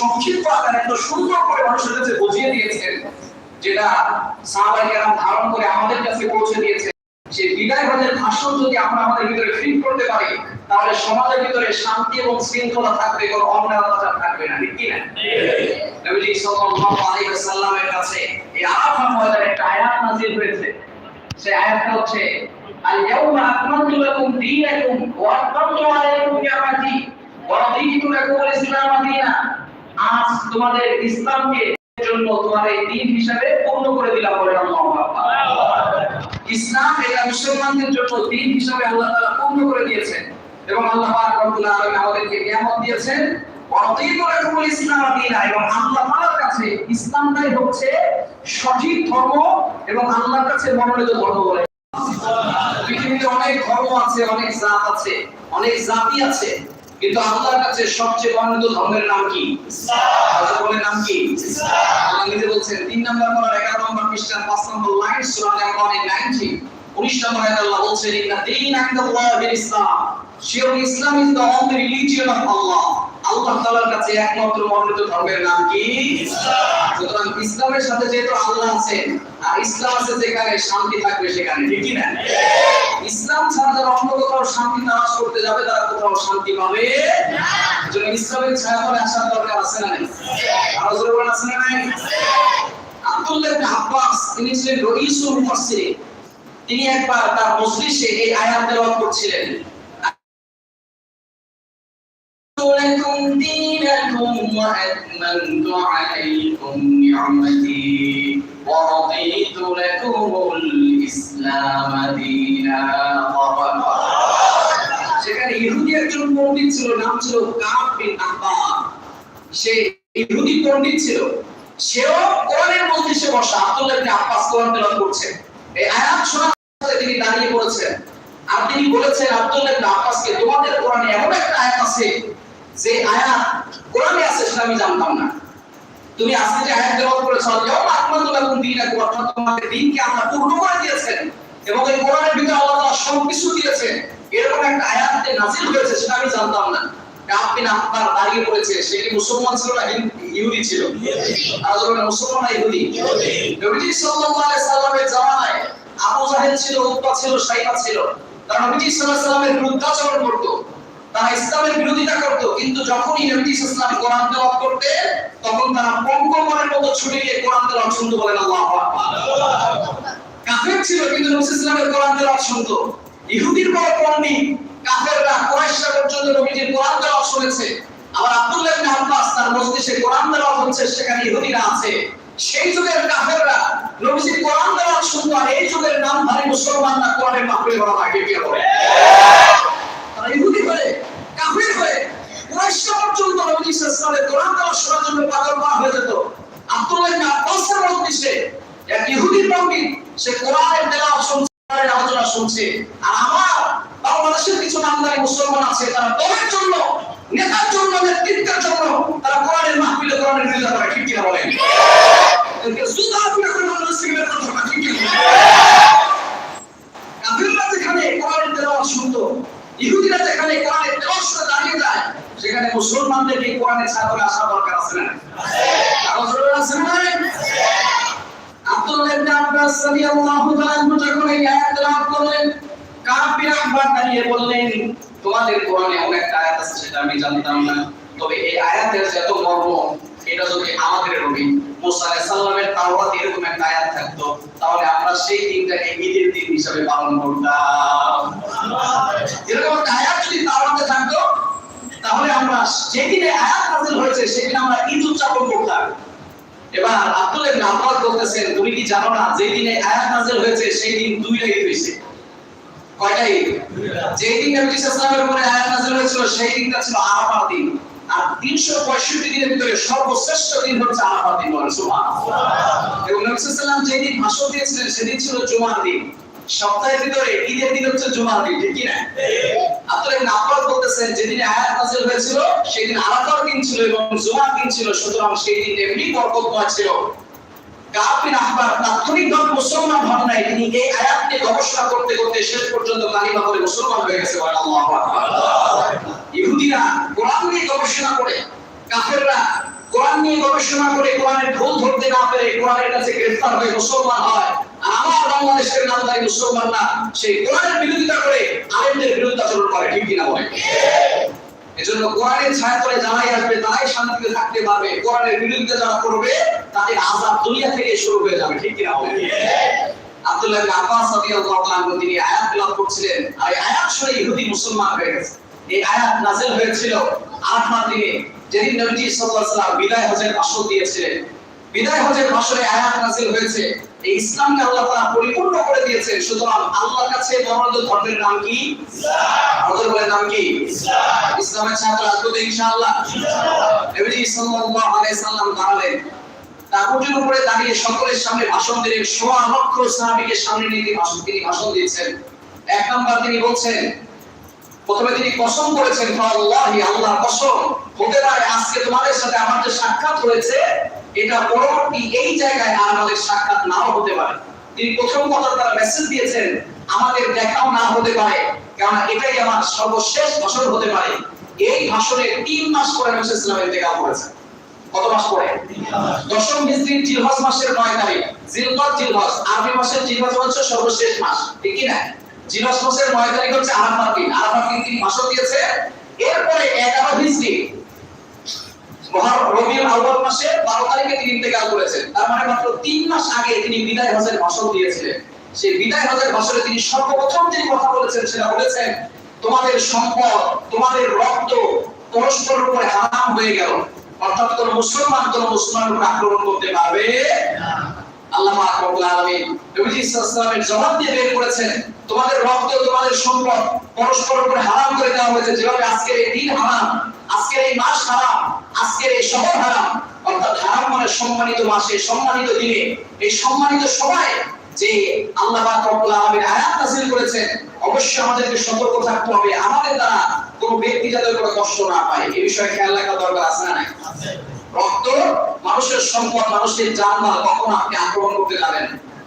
সংক্ষিপ্ত আকারে, এত সুন্দর করে মানুষের কাছে বুঝিয়ে দিয়েছেন, যেটা সাহাবাইকেরা ধারণ করে আমাদের কাছে পৌঁছে দিয়েছে। সেই বিদায়বাদের ভাষণ যদি আমরা আমাদের ভিতরে ফিট করতে পারি, তাহলে সমাজের ভিতরে শান্তি এবং শৃঙ্খলা থাকবে, কোনো অন্যায় থাকবে না, ঠিক না নবীজি সাল্লাল্লাহু আলাইহি ওয়াসাল্লামের কাছে এই আরাফা ময়দানে একটা আয়াত নাযিল হয়েছে। সেই আয়াতটা হচ্ছে আল ইয়াউমা আকমালতু লাকুম দীনাকুম ওয়া আতমামতু আলাইকুম নি'মাতি ওয়া রাদিতু লাকুম আল ইসলাম দীনা আজ তোমাদের ইসলামকে জন্য তোমাদের দিন হিসাবে পূর্ণ করে দিলাম বলে ইসলাম এটা মুসলমানদের জন্য দিন হিসাবে আল্লাহ তাআলা পূর্ণ করে দিয়েছেন এবং আল্লাহ রব্বুল আলামিন আমাদেরকে নিয়ামত দিয়েছেন। সঠিক ধর্ম এবং কাছে অনেক ধর্ম আছে, অনেক জাত আছে, অনেক জাতি আছে। কিন্তু আল্লাহর কাছে সবচেয়ে মনোনীত ধর্মের নাম কি? ইসলাম বলে নাম কি? আল্লাহ নিজে বলছেন, তিন নম্বর পর এগারো নম্বর পৃষ্ঠা পাঁচ নম্বর লাইন সূরা আল-ইমরান 90 উনিশ নম্বর আয়াত আল্লাহ বলছেন ইন্না দীন ইনদাল্লাহিল ইসলাম। Sure Islam is the only religion of Allah Allah তাআলার কাছে একমাত্র মনোনীত ধর্মের নাম কি? ইসলাম। সুতরাং ইসলামের সাথে যেহেতু আল্লাহ আছেন আর ইসলাম আছে যেখানে শান্তি থাকবে সেখানে ঠিক না ইসলাম ছাড়া যারা অন্য কোথাও শান্তি তালাশ করতে যাবে তারা কোথাও শান্তি পাবে? ইসলামের ছায়াতলে আসার দরকার আছে না নাই? আরও জোরে বলেন আছে না নাই? আব্দুল্লাহ ইবনে আব্বাস তিনি ছিলেন রইসুল মুফাসসিরিন। তিনি একবার তার মজলিসে এই আয়াত তেলাওয়াত করছিলেন لكم دينكم وأتممت عليكم نعمتي ورضيت لكم الإسلام دينا সেখানে ইহুদি একজন পণ্ডিত ছিল নাম ছিল কাব বিন আব্বাস সে ইহুদি পণ্ডিত ছিল সেও কোরআনের মজলিসে বসা আব্দুল্লাহ ইবনে আব্বাস কোরআন তেলাওয়াত করছে এই আয়াত শোনার আছে যে আয়াত কোরআনে আছে সেটা আমি জানতাম না। তুমি আজকে যে আয়াত তেলাওয়াত করেছ আকমালতু লাকুম দীনাকুম অর্থাৎ তোমাদের দ্বীনকে আল্লাহ পূর্ণ করে দিয়েছেন এবং এই কোরআনের ভিতরে আল্লাহ তাআলা সবকিছু দিয়েছেন। এরকম একটা আয়াত যে নাযিল হয়েছে সেটা আমি জানতাম না। আহবার দাঁড়িয়ে পড়েছে, সে কি মুসলমান ছিল না ইহুদি ছিল? মুসলমান না ইহুদি। নবীজি সাল্লাল্লাহু আলাইহি সাল্লামের জামানায় আবু জাহেল ছিল উতবা ছিল সাইবা ছিল। তারা নবীজি সাল্লাল্লাহু আলাইহি সাল্লামের বিরুদ্ধাচরণ করতো। তারা ইসলামের বিরোধিতা করত, কিন্তু যখনই নবী ইসলাম কোরআন তেলাওয়াত করতে, তখন তারা পঙ্কমনের মতো ছুটে গিয়ে কোরআন তেলাওয়াত শুনতে বলেন আল্লাহু আকবার। কাফের ছিল, কিন্তু নবী ইসলামের কোরআন তেলাওয়াত শুনতো। ইহুদির বড় পণ্ডিত কাফেররা কুরাইশরা পর্যন্ত নবীজির কোরআন তেলাওয়াত শুনেছে। আবার আব্দুল্লাহ ইবনে আব্বাস তার মজলিসে কোরআন তেলাওয়াত হচ্ছে, সেখানে ইহুদিরা আছে। সেই যুগের কাফেররা নবীজির কোরআন তেলাওয়াত শুনতো, আর এই যুগের নাম নামধারী মুসলমানরা কোরআনের মাহফিলে বড় আগে কি বলে হয়ে কাফির হয়ে কুরাইশরা পর্যন্ত নবী সাল্লাল্লাহু কোরআন তেলাওয়াত শোনার জন্য পাগল করা হয়ে যেত। আব্দুল্লাহ ইবনে আব্বাসের মজলিসে এক ইহুদি পণ্ডিত, সে কোরআনের তেলাওয়াত শুনছে আলোচনা শুনছে। আর আমার বাংলাদেশের কিছু নামদারি মুসলমান আছে, তারা দলের জন্য, নেতার জন্য, নেতৃত্বের জন্য তারা কোরআনের মাহফিলে কোরআনের বিরোধিতা করে, ঠিক কিনা বলেন? জুতা পিটা করে বাংলাদেশ থেকে হবে ঠিক কিনা কাফিররা যেখানে কোরআনের তেলাওয়াত শুনতো ইহুদিরা যেখানে কোরআনের তেলাওয়াত শুনে দাঁড়িয়ে যায় সেখানে মুসলমানদেরকে কোরআনের ছাত্রে আসা দরকার আছে না? আছে না? আব্দুল্লাহ ইবনে আব্বাস রাদিয়াল্লাহু তাআলা যখন এই আয়াত তেলাওয়াত করলেন কাব বিন আহবার দাঁড়িয়ে বললেন, তোমাদের কোরআনে একটা আয়াত আছে সেটা আমি জানতাম না। তবে এই আয়াতের যে এত মর্ম, এটা যদি আমাদের নবী মুসা আলাইহিস সালামের তাওরাতে এরকম একটা আয়াত থাকতো, তাহলে আমরা সেই দিনটাকে ঈদের দিন হিসাবে পালন করতাম। এরকম একটা আয়াত যদি তাওরাতে থাকতো তাহলে আমরা যেদিনে আয়াত নাযিল হয়েছে, সেদিন আমরা ঈদ উদযাপন করতাম। এবার আব্দুল ইবনে আব্বাস বলতেছেন, তুমি কি জানো না যেই দিনে আয়াত নাযিল হয়েছে সেই দিন দুইটা ঈদ হয়েছে? কয়টা ঈদ? যেই নবী সাল্লাল্লাহু উপরে আয়াত নাযিল হয়েছিল, সেই দিনটা ছিল আরাফার দিন। আর 365 দিনের ভিতরে সর্বশ্রেষ্ঠ দিন হচ্ছে আরাফার দিন সুবহানাল্লাহ। এবং নবী সাল্লাল্লাহু যেই দিন ভাষণ দিয়েছিলেন, সেদিন ছিল জুমার দিন। সপ্তাহের ভিতরে ঈদের দিন হচ্ছে জুমার দিন, ঠিক কি না আব্দুল ইবনে আব্বাস বলতেছেন, যেদিন আয়াত নাযিল হয়েছিল, সেদিন আরাফার দিন ছিল এবং জুমার দিন ছিল, সুতরাং সেই দিন এমনি বরকতময় ছিল। বিন আহবার তাৎক্ষণিকভাবে মুসলমান হন নাই, তিনি এই আয়াত নিয়ে গবেষণা করতে করতে শেষ পর্যন্ত কালিমা বলে মুসলমান হয়ে গেছে ইহুদিরা কোরআন নিয়ে গবেষণা করে, কাফেররা কোরআন নিয়ে গবেষণা করে কোরআনের ভুল ধরতে না পেরে কোরআনের কাছে গ্রেফতার হয়ে মুসলমান হয়। আমার বাংলাদেশের সেই কোরআনের বিরোধিতা করে আলেমদের বিরুদ্ধাচরণ করে, ঠিক কিনা বলে এজন্য কোরআনের ছায়া তলে যারাই আসবে, তারাই শান্তিতে থাকতে পারবে। কোরআনের বিরুদ্ধে যারা করবে তাদের আজাব দুনিয়া থেকে শুরু হয়ে যাবে, ঠিক কিনা বলে আব্দুল্লাহ আব্বাস রাদিয়াল্লাহু আনহু, তিনি আয়াত করছিলেন। আর এই আয়াত শুনে ইহুদি মুসলমান হয়ে গেছে। এই আয়াত হয়েছিল দিনে। যেদিন নবীজি সাল্লাল্লাহু আলাইহি ওয়াসাল্লাম বিদায় হজের ভাষণ দিয়েছিলেন। বিদায় হজের ভাষণে আয়াত নাযিল হয়েছে। এই ইসলামকে আল্লাহ পরিপূর্ণ করে দিয়েছেন। সুতরাং আল্লাহর কাছে মনোনীত ধর্মের নাম কি? নাম কি? ইসলামের ছাত্র আসবে ইনশাআল্লাহ। সাল্লাম দাঁড়ালেন। উপরে দাঁড়িয়ে সকলের সামনে ভাষণ সোয়া লক্ষ সামনে নিয়ে তিনি ভাষণ তিনি ভাষণ দিয়েছেন এক নাম্বার তিনি বলছেন, প্রথমে তিনি কসম করেছেন আল্লাহি আল্লাহ কসম, হতে পারে আজকে তোমাদের সাথে আমার সাক্ষাৎ হয়েছে এটা পরবর্তী এই জায়গায় আর আমাদের সাক্ষাৎ নাও হতে পারে। তিনি প্রথম কথা তারা মেসেজ দিয়েছেন, আমাদের দেখাও না হতে পারে কারণ এটাই আমার সর্বশেষ ভাষণ হতে পারে। এই ভাষণে তিন মাস পরে নবী ইসলামের দেখা করেছেন কত মাস পরে? দশম হিজরি মাসের নয় তারিখ। আরবি মাসের হচ্ছে সর্বশেষ মাস, ঠিক কি না মাসের নয় তারিখ হচ্ছে আরাফাত দিন। আরাফাত দিন তিনি ভাষণ দিয়েছে এরপরে এগারো মহার রবিউল আউয়াল মাসে 12 তারিখে তিনি ইন্তেকাল করেছেন। তার মানে মাত্র 3 মাস আগে তিনি বিদায় হজের ভাষণ দিয়েছিলেন। সেই বিদায় হজের ভাষণে তিনি সর্বপ্রথম যে কথা বলেছেন, সেটা বলেছেন, তোমাদের সম্পদ, তোমাদের রক্ত পরস্পরের উপরে হারাম হয়ে গেল। অর্থাৎ মুসলমান কোন আক্রমণ করতে পারবে মানে সম্মানিত মাসে, সম্মানিত দিনে। এই সম্মানিত সময়ে যে আল্লাহ আলামিন আয়াত নাযিল করেছেন, অবশ্যই আমাদেরকে সতর্ক থাকতে হবে। আমাদের দ্বারা কোনো ব্যক্তি যাতে কোনো কষ্ট না পায়। এই বিষয়ে খেয়াল রাখা দরকার, আছে না নাই? রক্ত মানুষের সম্পদ মানুষের জানমাল কখনো আপনি আক্রমণ করতে পারেন না।